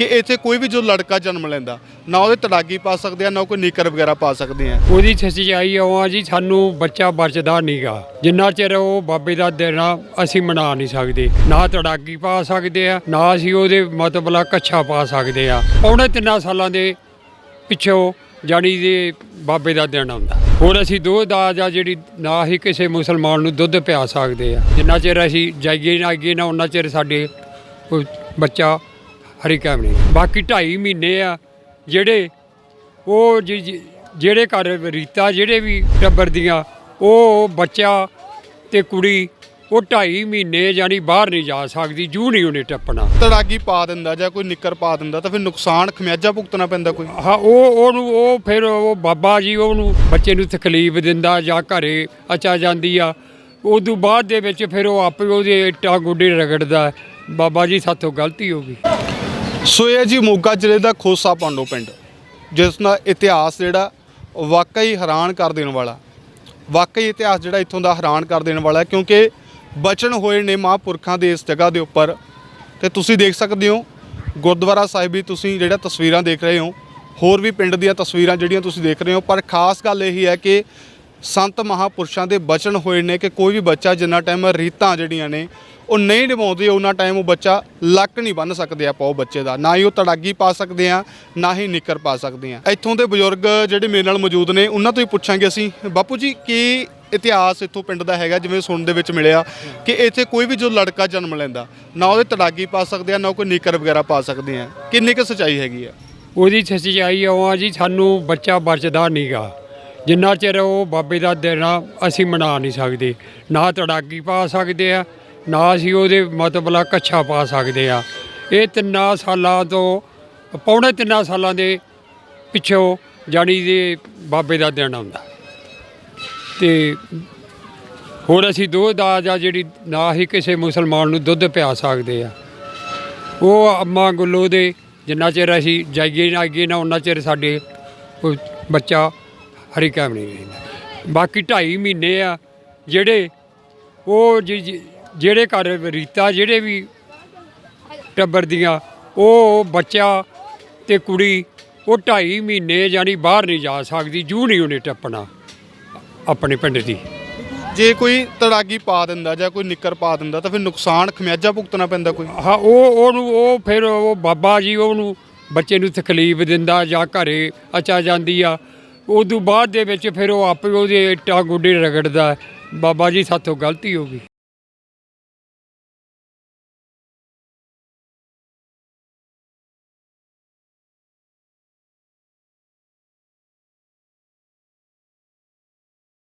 ਕਿ ਇੱਥੇ ਕੋਈ ਵੀ ਜੋ ਲੜਕਾ ਜਨਮ ਲੈਂਦਾ, ਨਾ ਉਹਦੇ ਤੜਾਗੀ ਪਾ ਸਕਦੇ ਆ, ਨਾ ਕੋਈ ਨੀਕਰ ਵਗੈਰਾ ਪਾ ਸਕਦੇ ਆ। ਉਹਦੀ ਸੱਚਾਈ ਆ ਜੀ, ਸਾਨੂੰ ਬੱਚਾ ਬਚਦਾ ਨਹੀਂਗਾ ਜਿੰਨਾ ਚਿਰ ਉਹ ਬਾਬੇ ਦਾ ਦੇਣਾ ਅਸੀਂ ਮਨਾ ਨਹੀਂ ਸਕਦੇ। ਨਾ ਤੜਾਗੀ ਪਾ ਸਕਦੇ ਆ, ਨਾ ਅਸੀਂ ਉਹਦੇ ਮਤਲਬ ਕੱਛਾ ਪਾ ਸਕਦੇ ਆ। ਪੌਣੇ ਤਿੰਨਾਂ ਸਾਲਾਂ ਦੇ ਪਿੱਛੋਂ ਜਾਣੀ ਦੇ ਬਾਬੇ ਦਾ ਦਿਨ ਆਉਂਦਾ। ਹੁਣ ਅਸੀਂ ਦੋ ਦਾਜ ਆ ਜਿਹੜੀ ਨਾ ਹੀ ਕਿਸੇ ਮੁਸਲਮਾਨ ਨੂੰ ਦੁੱਧ ਪਿਆ ਸਕਦੇ ਆ। ਜਿੰਨਾ ਚਿਰ ਅਸੀਂ ਜਾਈਏ ਨਾ ਅੱਗੇ ਨਾ, ਉਹਨਾਂ ਚਿਰ ਸਾਡੇ ਬੱਚਾ ਹਰੀ ਕਾਮ ਨਹੀਂ ਬਾਕੀ 2.5 ਮਹੀਨੇ ਆ ਜਿਹੜੇ ਉਹ ਜਿਹੜੇ ਘਰ ਰੀਤਾ ਜਿਹੜੇ ਵੀ ਟੱਬਰ ਦੀਆਂ ਉਹ ਬੱਚਾ ਤੇ ਕੁੜੀ ਉਹ 2.5 ਮਹੀਨੇ ਜਾਨੀ ਬਾਹਰ ਨਹੀਂ ਜਾ ਸਕਦੀ ਜੂ ਨਹੀਂ ਉਹਨੇ ਟੱਪਣਾ। ਤੜਾਗੀ ਪਾ ਦਿੰਦਾ ਜਾਂ ਕੋਈ ਨਿੱਕਰ ਪਾ ਦਿੰਦਾ ਤਾਂ ਫਿਰ ਨੁਕਸਾਨ ਖਮਿਆਜਾ ਭੁਗਤਣਾ ਪੈਂਦਾ ਕੋਈ? ਹਾਂ ਉਹ ਉਹਨੂੰ ਉਹ ਫਿਰ ਉਹ ਬਾਬਾ ਜੀ ਉਹਨੂੰ ਬੱਚੇ ਨੂੰ ਤਕਲੀਫ ਦਿੰਦਾ ਜਾਂ ਘਰੇ ਅਚਾ ਜਾਂਦੀ ਆ। ਉਦੋਂ ਬਾਅਦ ਦੇ ਵਿੱਚ ਫਿਰ ਉਹ ਆਪੇ ਉਹਦੇ ਇੱਟਾਂ ਗੋਡੇ ਰਗੜਦਾ। ਬਾਬਾ ਜੀ ਸਾਥੋਂ ਗਲਤੀ ਹੋ ਗਈ। ਸੋ ਇਹ ਜੀ ਮੋਗਾ ਜ਼ਿਲ੍ਹੇ ਦਾ ਖੋਸਾ ਪਾਂਡੋ ਪਿੰਡ, ਜਿਸ ਦਾ ਇਤਿਹਾਸ ਜਿਹੜਾ ਵਾਕਈ ਹੈਰਾਨ ਕਰ ਦੇਣ ਵਾਲਾ, ਵਾਕਈ ਇਤਿਹਾਸ ਜਿਹੜਾ ਇੱਥੋਂ ਦਾ ਹੈਰਾਨ ਕਰ ਦੇਣ ਵਾਲਾ ਕਿਉਂਕਿ ਬਚਨ ਹੋਏ ਨੇ ਮਹਾਂਪੁਰਖਾਂ ਦੇ ਇਸ ਜਗ੍ਹਾ ਦੇ ਉੱਪਰ। ਤੇ ਤੁਸੀਂ ਦੇਖ ਸਕਦੇ ਹੋ, ਗੁਰਦੁਆਰਾ ਸਾਹਿਬ ਵੀ ਤੁਸੀਂ ਜਿਹੜਾ ਤਸਵੀਰਾਂ ਦੇਖ ਰਹੇ ਹੋ, ਹੋਰ ਵੀ ਪਿੰਡ ਦੀਆਂ ਤਸਵੀਰਾਂ ਜਿਹੜੀਆਂ ਤੁਸੀਂ ਦੇਖ ਰਹੇ ਹੋ, ਪਰ ਖਾਸ ਗੱਲ ਇਹ ਹੈ ਕਿ ਸੰਤ ਮਹਾਪੁਰਸ਼ਾਂ ਦੇ ਬਚਨ ਹੋਏ ਨੇ ਕਿ ਕੋਈ ਵੀ ਬੱਚਾ ਜਿੰਨਾ ਟਾਈਮ ਰੀਤਾਂ ਜਿਹੜੀਆਂ ਨੇ ਉਹ ਨਹੀਂ ਨਿਭਾਉਂਦੇ ਉਹਨਾਂ ਟਾਈਮ ਉਹ ਬੱਚਾ ਲੱਕ ਨਹੀਂ ਬੰਨ ਸਕਦੇ ਆਪਾਂ ਉਹ ਬੱਚੇ ਦਾ। ਨਾ ਹੀ ਉਹ ਤੜਾਗੀ ਪਾ ਸਕਦੇ ਆ ਨਾ ਹੀ ਨਿੱਕਰ ਪਾ ਸਕਦੇ ਆ ਇੱਥੋਂ ਦੇ ਬਜ਼ੁਰਗ ਜਿਹੜੇ ਮੇਰੇ ਨਾਲ ਮੌਜੂਦ ਨੇ, ਉਹਨਾਂ ਤੋਂ ਹੀ ਪੁੱਛਾਂਗੇ ਅਸੀਂ, ਬਾਪੂ ਜੀ, ਕੀ ਇਤਿਹਾਸ ਇੱਥੋਂ ਪਿੰਡ ਦਾ ਹੈਗਾ, ਜਿਵੇਂ ਸੁਣਨ ਦੇ ਵਿੱਚ ਮਿਲਿਆ ਕਿ ਇੱਥੇ ਕੋਈ ਵੀ ਜੋ ਲੜਕਾ ਜਨਮ ਲੈਂਦਾ, ਨਾ ਉਹਦੇ ਤੜਾਗੀ ਪਾ ਸਕਦੇ ਆ ਨਾ ਕੋਈ ਨਿੱਕਰ ਵਗੈਰਾ ਪਾ ਸਕਦੇ ਆ ਕਿੰਨੀ ਕੁ ਸੱਚਾਈ ਹੈਗੀ ਆ? ਉਹਦੀ ਸੱਚਾਈ ਉਹ ਆ ਜੀ, ਸਾਨੂੰ ਬੱਚਾ ਬਚਦਾ ਨਹੀਂਗਾ। ਜਿੰਨਾ ਚਿਰ ਉਹ ਬਾਬੇ ਦਾ ਦੇਣਾ ਅਸੀਂ ਮਨਾ ਨਹੀਂ ਸਕਦੇ। ਨਾ ਤੜਾਗੀ ਪਾ ਸਕਦੇ ਆ ਨਾ ਅਸੀਂ ਉਹਦੇ ਮਤਲਬ ਕੱਛਾ ਪਾ ਸਕਦੇ ਆ। ਇਹ ਤਿੰਨਾਂ ਸਾਲਾਂ ਤੋਂ, ਪੌਣੇ ਤਿੰਨਾਂ ਸਾਲਾਂ ਦੇ ਪਿੱਛੋਂ ਜਾਣੀ ਦੇ ਬਾਬੇ ਦਾ ਦਿਨ ਆਉਂਦਾ। ਤੇ ਹੁਣ ਅਸੀਂ ਦੋ ਦਾਜ ਆ ਜਿਹੜੀ ਨਾ ਹੀ ਕਿਸੇ ਮੁਸਲਮਾਨ ਨੂੰ ਦੁੱਧ ਪਿਆ ਸਕਦੇ ਆ। ਉਹ ਅੰਮਾ ਗੁੱਲੋ ਦੇ ਜਿੰਨਾ ਚਿਰ ਅਸੀਂ ਜਾਈਏ ਨਾ ਅੱਗੇ ਨਾ ਉਹਨਾਂ ਚਿਰ ਸਾਡੇ ਕੋਈ ਬੱਚਾ ਹਰੀ ਕਾਮ ਨਹੀਂ ਰਹਿੰਦਾ। ਬਾਕੀ 2.5 ਮਹੀਨੇ ਆ ਜਿਹੜੇ ਉਹ ਜਿ- ਜਿਹੜੇ ਘਰ ਰੀਤਾ ਜਿਹੜੇ ਵੀ ਟੱਬਰ ਦੀਆਂ ਉਹ ਬੱਚਾ ਤੇ ਕੁੜੀ ਉਹ 2.5 ਮਹੀਨੇ ਜਾਨੀ ਬਾਹਰ ਨਹੀਂ ਜਾ ਸਕਦੀ ਜੂ ਨਹੀਂ ਉਹਨੇ ਟੱਪਣਾ ਆਪਣੇ ਪਿੰਡ ਦੀ। ਜੇ ਕੋਈ ਤੜਾਗੀ ਪਾ ਦਿੰਦਾ ਜਾਂ ਕੋਈ ਨਿੱਕਰ ਪਾ ਦਿੰਦਾ ਤਾਂ ਫਿਰ ਨੁਕਸਾਨ ਖਮਿਆਜਾ ਭੁਗਤਣਾ ਪੈਂਦਾ ਕੋਈ? ਹਾਂ ਉਹ ਉਹਨੂੰ ਉਹ ਫਿਰ ਉਹ ਬਾਬਾ ਜੀ ਉਹਨੂੰ ਬੱਚੇ ਨੂੰ ਤਕਲੀਫ ਦਿੰਦਾ ਜਾਂ ਘਰੇ ਅਚਾ ਜਾਂਦੀ ਆ। ਉਦੋਂ ਬਾਅਦ ਦੇ ਵਿੱਚ ਫਿਰ ਉਹ ਆਪੇ ਉਹਦੇ ਇੱਟਾਂ ਗੋਡੇ ਰਗੜਦਾ। ਬਾਬਾ ਜੀ ਸਾਥੋਂ ਗਲਤੀ ਹੋ ਗਈ।